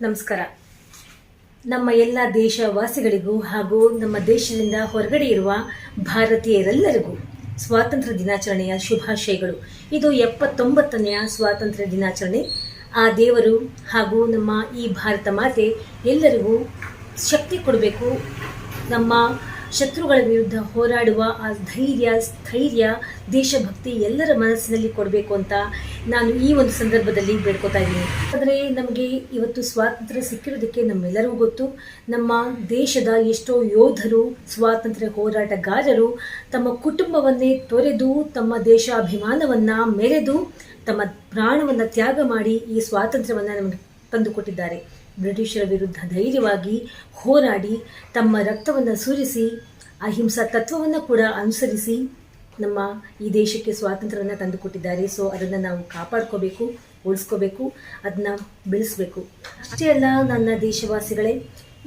ನಮಸ್ಕಾರ. ನಮ್ಮ ಎಲ್ಲ ದೇಶವಾಸಿಗಳಿಗೂ ಹಾಗೂ ನಮ್ಮ ದೇಶದಿಂದ ಹೊರಗಡೆ ಇರುವ ಭಾರತೀಯರೆಲ್ಲರಿಗೂ ಸ್ವಾತಂತ್ರ್ಯ ದಿನಾಚರಣೆಯ ಶುಭಾಶಯಗಳು. ಇದು ಎಪ್ಪತ್ತೊಂಬತ್ತನೆಯ ಸ್ವಾತಂತ್ರ್ಯ ದಿನಾಚರಣೆ. ಆ ದೇವರು ಹಾಗೂ ನಮ್ಮ ಈ ಭಾರತ ಮಾತೆ ಎಲ್ಲರಿಗೂ ಶಕ್ತಿ ಕೊಡಬೇಕು. ನಮ್ಮ ಶತ್ರುಗಳ ವಿರುದ್ಧ ಹೋರಾಡುವ ಆ ಧೈರ್ಯ, ಸ್ಥೈರ್ಯ, ದೇಶಭಕ್ತಿ ಎಲ್ಲರ ಮನಸ್ಸಿನಲ್ಲಿ ಕೊಡಬೇಕು ಅಂತ ನಾನು ಈ ಒಂದು ಸಂದರ್ಭದಲ್ಲಿ ಬೇಡ್ಕೋತಾ ಇದ್ದೀನಿ. ಆದರೆ ನಮಗೆ ಇವತ್ತು ಸ್ವಾತಂತ್ರ್ಯ ಸಿಕ್ಕಿರೋದಕ್ಕೆ ನಮ್ಮೆಲ್ಲರಿಗೂ ಗೊತ್ತು. ನಮ್ಮ ದೇಶದ ಎಷ್ಟೋ ಯೋಧರು, ಸ್ವಾತಂತ್ರ್ಯ ಹೋರಾಟಗಾರರು ತಮ್ಮ ಕುಟುಂಬವನ್ನೇ ತೊರೆದು, ತಮ್ಮ ದೇಶಾಭಿಮಾನವನ್ನು ಮೆರೆದು, ತಮ್ಮ ಪ್ರಾಣವನ್ನು ತ್ಯಾಗ ಮಾಡಿ ಈ ಸ್ವಾತಂತ್ರ್ಯವನ್ನು ನಮಗೆ ತಂದುಕೊಟ್ಟಿದ್ದಾರೆ. ಬ್ರಿಟಿಷರ ವಿರುದ್ಧ ಧೈರ್ಯವಾಗಿ ಹೋರಾಡಿ, ತಮ್ಮ ರಕ್ತವನ್ನು ಸುರಿಸಿ, ಅಹಿಂಸಾ ತತ್ವವನ್ನು ಕೂಡ ಅನುಸರಿಸಿ ನಮ್ಮ ಈ ದೇಶಕ್ಕೆ ಸ್ವಾತಂತ್ರ್ಯವನ್ನು ತಂದುಕೊಟ್ಟಿದ್ದಾರೆ. ಸೊ ಅದನ್ನು ನಾವು ಕಾಪಾಡ್ಕೋಬೇಕು, ಉಳಿಸ್ಕೋಬೇಕು ಅದನ್ನ ಬೆಳೆಸಬೇಕು. ಅಷ್ಟೇ ಅಲ್ಲ, ನನ್ನ ದೇಶವಾಸಿಗಳೇ,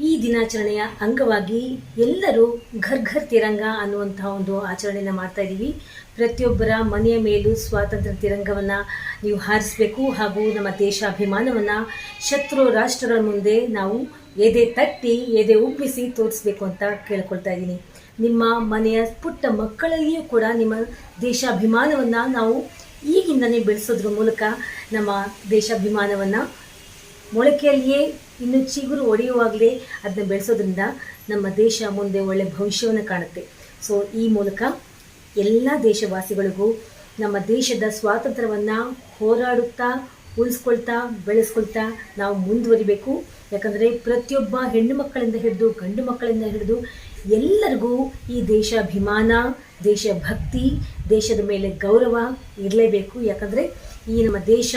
ಈ ದಿನಾಚರಣೆಯ ಅಂಗವಾಗಿ ಎಲ್ಲರೂ ಘರ್ ಘರ್ ತಿರಂಗ ಅನ್ನುವಂತಹ ಒಂದು ಆಚರಣೆಯನ್ನು ಮಾಡ್ತಾ ಇದ್ದೀವಿ. ಪ್ರತಿಯೊಬ್ಬರ ಮನೆಯ ಮೇಲೂ ಸ್ವಾತಂತ್ರ್ಯ ತಿರಂಗವನ್ನು ನೀವು ಹಾರಿಸಬೇಕು. ಹಾಗೂ ನಮ್ಮ ದೇಶಾಭಿಮಾನವನ್ನು ಶತ್ರು ರಾಷ್ಟ್ರಗಳ ಮುಂದೆ ನಾವು ಎದೆ ತಟ್ಟಿ, ಎದೆ ಉಬ್ಬಿಸಿ ತೋರಿಸ್ಬೇಕು ಅಂತ ಕೇಳ್ಕೊಳ್ತಾ ಇದ್ದೀನಿ. ನಿಮ್ಮ ಮನೆಯ ಪುಟ್ಟ ಮಕ್ಕಳಲ್ಲಿಯೂ ಕೂಡ ನಿಮ್ಮ ದೇಶಾಭಿಮಾನವನ್ನು ನಾವು ಈಗಿಂದನೇ ಬೆಳೆಸೋದ್ರ ಮೂಲಕ ನಮ್ಮ ದೇಶಾಭಿಮಾನವನ್ನು ಮೊಳಕೆಯಲ್ಲಿಯೇ ಇನ್ನು ಚಿಗುರು ಒಡೆಯುವಾಗಲೇ ಅದನ್ನ ಬೆಳೆಸೋದ್ರಿಂದ ನಮ್ಮ ದೇಶ ಮುಂದೆ ಒಳ್ಳೆ ಭವಿಷ್ಯವನ್ನು ಕಾಣುತ್ತೆ. ಸೊ ಈ ಮೂಲಕ ಎಲ್ಲ ದೇಶವಾಸಿಗಳಿಗೂ ನಮ್ಮ ದೇಶದ ಸ್ವಾತಂತ್ರ್ಯವನ್ನು ಹೋರಾಡುತ್ತಾ, ಉಳಿಸ್ಕೊಳ್ತಾ, ಬೆಳೆಸ್ಕೊಳ್ತಾ ನಾವು ಮುಂದುವರಿಬೇಕು. ಯಾಕಂದರೆ ಪ್ರತಿಯೊಬ್ಬ ಹೆಣ್ಣು ಮಕ್ಕಳಿಂದ ಹಿಡಿದು ಗಂಡು ಮಕ್ಕಳಿಂದ ಹಿಡಿದು ಎಲ್ಲರಿಗೂ ಈ ದೇಶಾಭಿಮಾನ, ದೇಶಭಕ್ತಿ, ದೇಶದ ಮೇಲೆ ಗೌರವ ಇರಲೇಬೇಕು. ಯಾಕಂದರೆ ಈ ನಮ್ಮ ದೇಶ,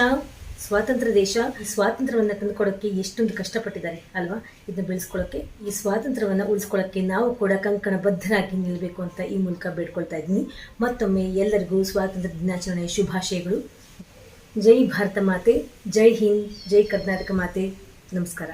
ಸ್ವಾತಂತ್ರ್ಯ ದೇಶ, ಈ ಸ್ವಾತಂತ್ರ್ಯವನ್ನು ತಂದುಕೊಡೋಕ್ಕೆ ಎಷ್ಟೊಂದು ಕಷ್ಟಪಟ್ಟಿದ್ದಾರೆ, ಅಲ್ವಾ? ಇದನ್ನ ಬೆಳೆಸ್ಕೊಳ್ಳೋಕ್ಕೆ ಈ ಸ್ವಾತಂತ್ರ್ಯವನ್ನು ಉಳಿಸ್ಕೊಳ್ಳೋಕ್ಕೆ ನಾವು ಕೂಡ ಕಂಕಣ ಬದ್ಧರಾಗಿ ನಿಲ್ಲಬೇಕು ಅಂತ ಈ ಮೂಲಕ ಬೇಡ್ಕೊಳ್ತಾ ಇದ್ದೀನಿ. ಮತ್ತೊಮ್ಮೆ ಎಲ್ಲರಿಗೂ ಸ್ವಾತಂತ್ರ್ಯ ದಿನಾಚರಣೆಯ ಶುಭಾಶಯಗಳು. ಜೈ ಭಾರತ ಮಾತೆ, ಜೈ ಹಿಂದ್, ಜೈ ಕರ್ನಾಟಕ ಮಾತೆ. ನಮಸ್ಕಾರ.